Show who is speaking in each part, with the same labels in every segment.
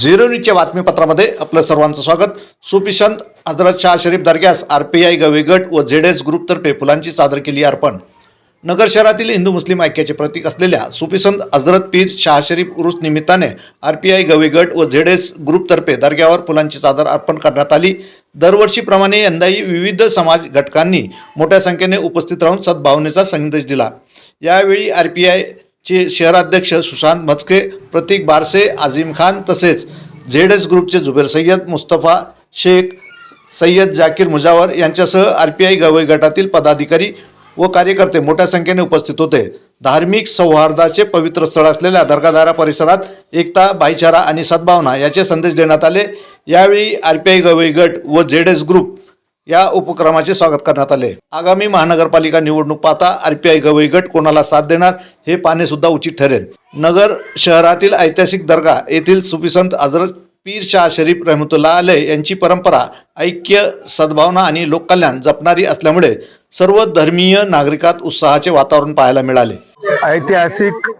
Speaker 1: Zero न्यूजच्या बातमीपत्रामध्ये आपलं सर्वांचं स्वागत. सुफिशंत हजरत शाह शरीफ दर्ग्यास आर पी आय गवीगट व झेड एस ग्रुपतर्फे फुलांची सादर केली अर्पण. नगर शहरातील हिंदू मुस्लिम ऐक्याचे प्रतीक असलेल्या सुपिसंत हजरत पीर शाह शरीफ उरुस निमित्ताने आर पी आय गवीगट व झेड एस ग्रुपतर्फे दर्ग्यावर फुलांची चादर अर्पण करण्यात आली. दरवर्षीप्रमाणे यंदाही विविध समाज घटकांनी मोठ्या संख्येने उपस्थित राहून सद्भावनेचा संदेश दिला. यावेळी आर पी आय चे शहराध्यक्ष सुशांत मचके प्रतीक बारसे आझिम खान तसेच झेड एस ग्रुपचे जुबेर सय्यद मुस्तफा शेख सय्यद जाकीर मुजावर यांच्यासह आर पी आय गवई गटातील पदाधिकारी व कार्यकर्ते मोठ्या संख्येने उपस्थित होते. धार्मिक सौहार्दाचे पवित्र स्थळ असलेल्या दर्गादारा परिसरात एकता भाईचारा आणि सद्भावना याचे संदेश देण्यात आले. यावेळी आर पी आय गवई गट व झेड एस ग्रुप या उपक्रमाचे स्वागत करण्यात आले. आगामी महानगरपालिका निवडणूक पाहता आर पी आय गवई गट कोणाला साथ देणार हे पाहणे सुद्धा उचित ठरेल. नगर शहरातील ऐतिहासिक दर्गा येथील सुफिसंत हजरत पीर शाह शरीफ रहमतुल्ला आले यांची परंपरा ऐक्य सद्भावना आणि लोककल्याण जपणारी असल्यामुळे सर्व धर्मीय नागरिकात उत्साहाचे वातावरण पाहायला मिळाले.
Speaker 2: ऐतिहासिक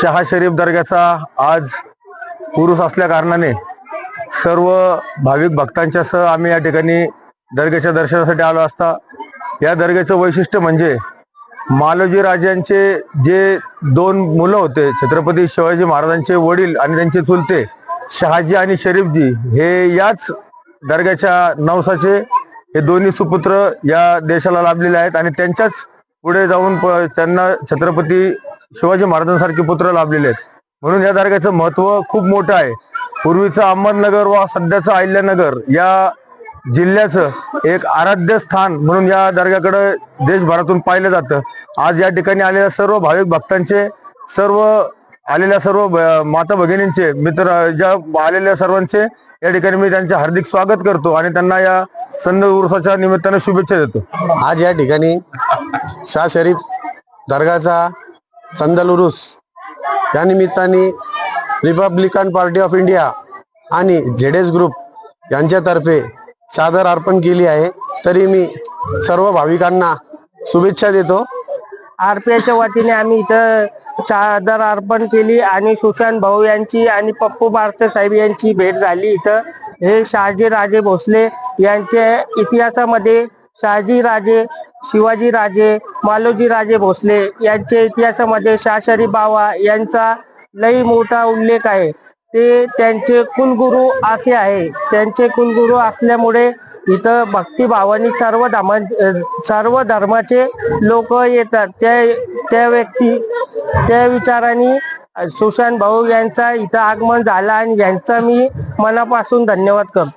Speaker 2: शहा शरीफ दर्ग्याचा आज पुरुष असल्या कारणाने सर्व भाविक भक्तांच्या सह आम्ही या ठिकाणी दर्ग्याच्या दर्शनासाठी आलो असता. या दर्ग्याचं वैशिष्ट्य म्हणजे मालोजी राजांचे जे दोन मुलं होते छत्रपती शिवाजी महाराजांचे वडील आणि त्यांचे चुलते शहाजी आणि शरीफजी हे याच दर्ग्याच्या नवसाचे हे दोन्ही सुपुत्र या देशाला लाभलेले आहेत आणि त्यांच्याच पुढे जाऊन प- त्यांना छत्रपती शिवाजी महाराजांसारखे पुत्र लाभलेले आहेत. म्हणून या दर्ग्याचं महत्त्व खूप मोठं आहे. पूर्वीचं अहमदनगर व सध्याचं अहिल्यानगर या जिल्ह्याचं एक आराध्य स्थान म्हणून या दर्ग्याकडं देशभरातून पाहिलं जातं. आज या ठिकाणी आलेल्या सर्व भाविक भक्तांचे सर्व आलेल्या सर्व माता भगिनींचे मित्र ज्या आलेल्या सर्वांचे या ठिकाणी मी त्यांचे हार्दिक स्वागत करतो आणि त्यांना या संद उर्साच्या निमित्ताने शुभेच्छा देतो.
Speaker 3: आज या ठिकाणी शाह शरीफ दर्गाचा संदल उरुस या निमित्ताने रिपब्लिकन पार्टी ऑफ इंडिया आणि झेडेस ग्रुप यांच्यातर्फे चादर अर्पण केली आहे. तरी मी सर्व भाविकांना शुभेच्छा देतो.
Speaker 4: आरपीआयच्या वतीने आम्ही इथं चादर अर्पण केली आणि सुशांत भाऊ यांची आणि पप्पू बारसे साहेब यांची भेट झाली इथं. हे शहाजी राजे भोसले यांच्या इतिहासामध्ये शहाजी राजे शिवाजी राजे मालोजी राजे भोसले यांच्या इतिहासामध्ये शाह बावा यांचा लई मोठा उल्लेख आहे. ते त्यांचे कुलगुरू असे आहे. त्यांचे कुलगुरू असल्यामुळे इथं भक्तिभावानी सर्व धर्मा सर्व धर्माचे लोक येतात. त्या त्या व्यक्ती त्या विचाराने सुशांत भाऊ यांचा इथं आगमन झाला आणि यांचा मी मनापासून धन्यवाद करतो.